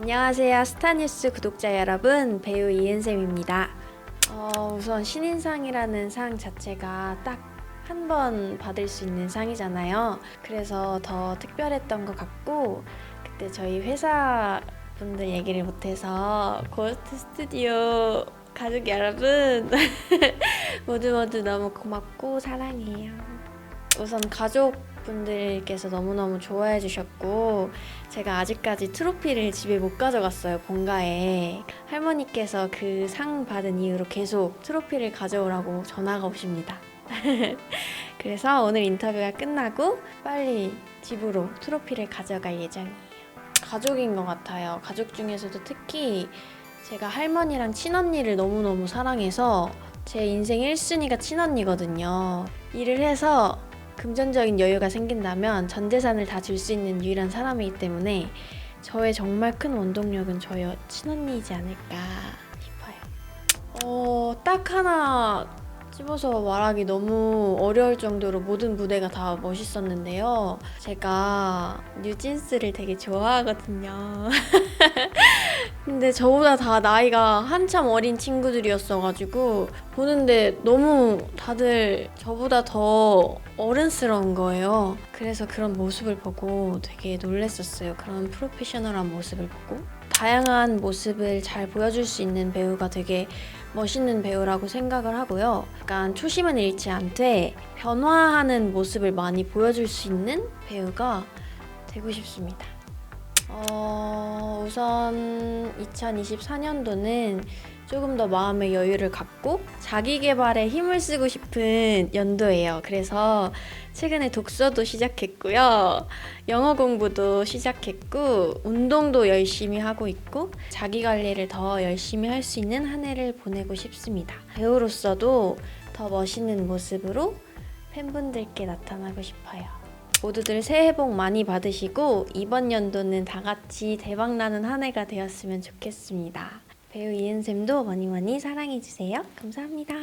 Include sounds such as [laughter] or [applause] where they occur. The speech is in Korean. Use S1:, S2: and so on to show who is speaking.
S1: 안녕하세요. 스타뉴스 구독자 여러분, 배우 이은쌤입니다. 어, 우선 신인상이라는 상 자체가 딱 한 번 받을 수 있는 상이잖아요. 그래서 더 특별했던 것 같고, 그때 저희 회사 분들 얘기를 못해서 고스트 스튜디오 가족 여러분 [laughs] 모두 모두 너무 고맙고 사랑해요. 우선 가족분들께서 너무너무 좋아해 주셨고 제가 아직까지 트로피를 집에 못 가져갔어요 본가에. 할머니께서 그 상 받은 이후로 계속 트로피를 가져오라고 전화가 오십니다. [laughs] 그래서 오늘 인터뷰가 끝나고 빨리 집으로 트로피를 가져갈 예정이에요. 가족인 것 같아요. 가족 중에서도 특히 제가 할머니랑 친언니를 너무너무 사랑해서 제 인생 1순위가 친언니거든요. 일을 해서 금전적인 여유가 생긴다면 전 재산을 다 줄 수 있는 유일한 사람이기 때문에 저의 정말 큰 원동력은 저의 친언니이지 않을까 싶어요. 어, 딱 하나 집어서 말하기 너무 어려울 정도로 모든 무대가 다 멋있었는데요. 제가 뉴진스를 되게 좋아하거든요. [laughs] 근데 저보다 다 나이가 한참 어린 친구들이었어가지고 보는데 너무 다들 저보다 더 어른스러운 거예요. 그래서 그런 모습을 보고 되게 놀랬었어요. 그런 프로페셔널한 모습을 보고. 다양한 모습을 잘 보여줄 수 있는 배우가 되게 멋있는 배우라고 생각을 하고요. 약간 초심은 잃지 않되 변화하는 모습을 많이 보여줄 수 있는 배우가 되고 싶습니다. 어, 우선 2024년도는 조금 더 마음의 여유를 갖고 자기 개발에 힘을 쓰고 싶은 연도예요. 그래서 최근에 독서도 시작했고요. 영어 공부도 시작했고, 운동도 열심히 하고 있고, 자기 관리를 더 열심히 할 수 있는 한 해를 보내고 싶습니다. 배우로서도 더 멋있는 모습으로 팬분들께 나타나고 싶어요. 모두들 새해 복 많이 받으시고 이번 연도는 다 같이 대박 나는 한 해가 되었으면 좋겠습니다. 배우 이은쌤도 많이 많이 사랑해 주세요. 감사합니다.